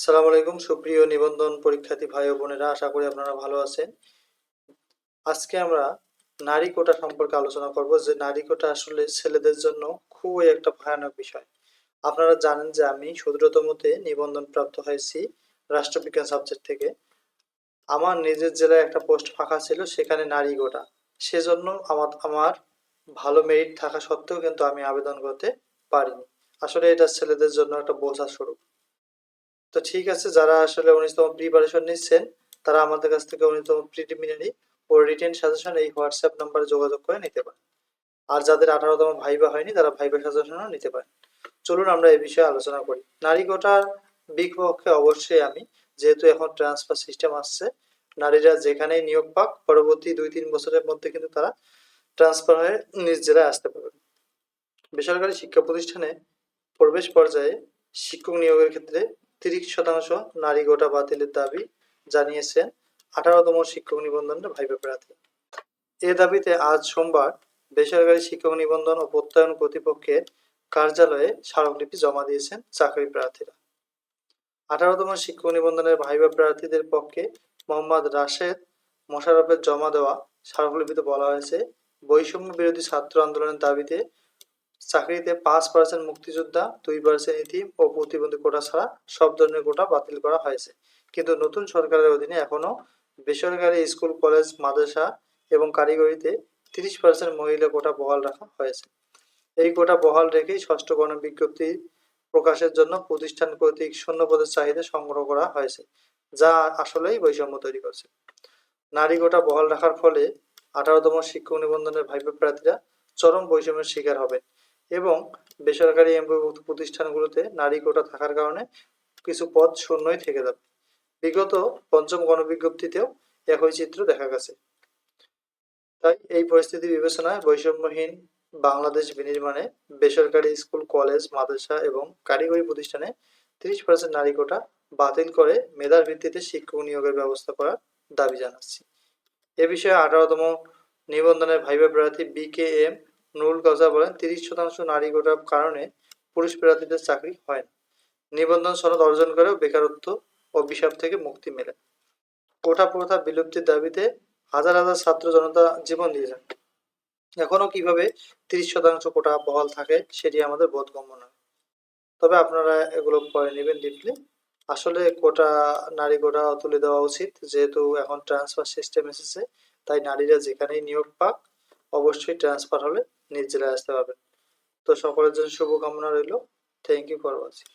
সালাম আলাইকুম, সুপ্রিয় নিবন্ধন পরীক্ষার্থী ভাই ও বোনেরা, আশা করি আপনারা ভালো আছেন। আজকে আমরা নারী কোটা সম্পর্কে আলোচনা করব, যে নারী কোটা আসলে ছেলেদের জন্য খুবই একটা ভয়ানক বিষয়। আপনারা জানেন যে আমি সতেরোতমতে নিবন্ধন প্রাপ্ত হয়েছি রাষ্ট্রবিজ্ঞান সাবজেক্ট থেকে। আমার নিজের জেলায় একটা পোস্ট ফাঁকা ছিল, সেখানে নারী কোটা। সেজন্য আমার আমার ভালো মেরিট থাকা সত্ত্বেও কিন্তু আমি আবেদন করতে পারিনি। আসলে এটা ছেলেদের জন্য একটা বোঝা স্বরূপ। তো ঠিক আছে, যারা আসলে উনিশতম প্রিপারেশন নিচ্ছেন, তারা আমাদের কাছ থেকে উনিশতম প্রিলিমিনারি ও রিটেন সাজেশন এই হোয়াটসঅ্যাপ নাম্বারে যোগাযোগ করে নিতে পারেন। আর যাদের আঠারোতম ভাইবা হয়নি, তারা ভাইবা সাজেশনও নিতে পারেন। চলুন আমরা এই বিষয়ে আলোচনা করি। নারী কোটার বিপক্ষে অবশ্যই আমি, যেহেতু এখন ট্রান্সফার সিস্টেম আসছে, নারীরা যেখানেই নিয়োগ পাক, পরবর্তী দুই তিন বছরের মধ্যে কিন্তু তারা ট্রান্সফার হয়ে নিজ জেলায় আসতে পারবে। বেসরকারি শিক্ষা প্রতিষ্ঠানে প্রবেশ পর্যায়ে শিক্ষক নিয়োগের ক্ষেত্রে তিরিশ শতাংশ নারী কোটা বাতিলের দাবি জানিয়েছেন আঠারোতম শিক্ষক নিবন্ধনের ভাইবা প্রার্থী। এ দাবিতে আজ সোমবার বেসরকারি শিক্ষক নিবন্ধন ও প্রত্যয়ন কর্তৃপক্ষের কার্যালয়ে স্মারকলিপি জমা দিয়েছেন চাকরি প্রার্থীরা। আঠারোতম শিক্ষক নিবন্ধনের ভাইবা প্রার্থীদের পক্ষে মোহাম্মদ রাশেদ মোশারফের জমা দেওয়া স্মারকলিপিতে বলা হয়েছে, বৈষম্য বিরোধী ছাত্র আন্দোলনের দাবিতে চাকরিতে পাঁচ পার্সেন্ট মুক্তিযোদ্ধা, দুই পার্সেন্ট ইতিম ও প্রতিবন্ধী কোটা ছাড়া সব ধরনের কোটা বাতিল করা হয়েছে। কিন্তু নতুন সরকারের অধীনে এখনও বেসরকারি স্কুল, কলেজ, মাদ্রাসা এবং কারিগরিতে তিরিশ পার্সেন্ট মহিলা কোটা বহাল রাখা হয়েছে। এই কোটা বহাল রেখেই ষষ্ঠ গণ বিজ্ঞপ্তি প্রকাশের জন্য প্রতিষ্ঠান কর্তৃক শূন্য পদের চাহিদা সংগ্রহ করা হয়েছে, যা আসলেই বৈষম্য তৈরি করছে। নারী কোটা বহাল রাখার ফলে আঠারোতম শিক্ষক নিবন্ধনের ভাইপা প্রার্থীরা চরম বৈষম্যের শিকার হবেন। এবং বেসরকারি এমপিভুক্ত প্রতিষ্ঠানগুলোতে নারী কোটা থাকার কারণে কিছু পদ শূন্যই থেকে যাবে। বিগত পঞ্চম গণবিজ্ঞপ্তিতেও একই চিত্র দেখা গেছে। তাই এই পরিস্থিতি বিবেচনায় বৈষম্যহীন বাংলাদেশ বিনির্মাণে বেসরকারি স্কুল, কলেজ, মাদ্রাসা এবং কারিগরি প্রতিষ্ঠানে তিরিশ পার্সেন্ট নারী কোটা বাতিল করে মেধার ভিত্তিতে শিক্ষক নিয়োগের ব্যবস্থা করার দাবি জানাচ্ছি। এ বিষয়ে আঠারোতম নিবন্ধনের ভাইবা প্রার্থী বি কে এম নুরুল কাজা বলেন, তিরিশ শতাংশ নারী কোটার কারণে পুরুষ প্রার্থীদের চাকরি হয় না। নিবন্ধন সনদ অর্জন করেও বেকারত্ব অভিশাপ থেকে মুক্তি মেলে। কোটা প্রথা বিলুপ্তির দাবিতে হাজার হাজার ছাত্র জনতা জীবন দিয়েছেন এখনও কীভাবে তিরিশ শতাংশ কোটা বহাল থাকে সেটি আমাদের বোধগম্য নয়। তবে আপনারা এগুলো পরে নেবেন ডিপলি আসলে কোটা নারী কোটা তুলে দেওয়া উচিত। যেহেতু এখন ট্রান্সফার সিস্টেম এসেছে, তাই নারীরা যেখানেই নিয়োগ পাক, অবশ্যই ট্রান্সফার হলে নিজ জেলায় আসতে পারবেন তো সকলের জন্য শুভকামনা রইল। Thank you for watching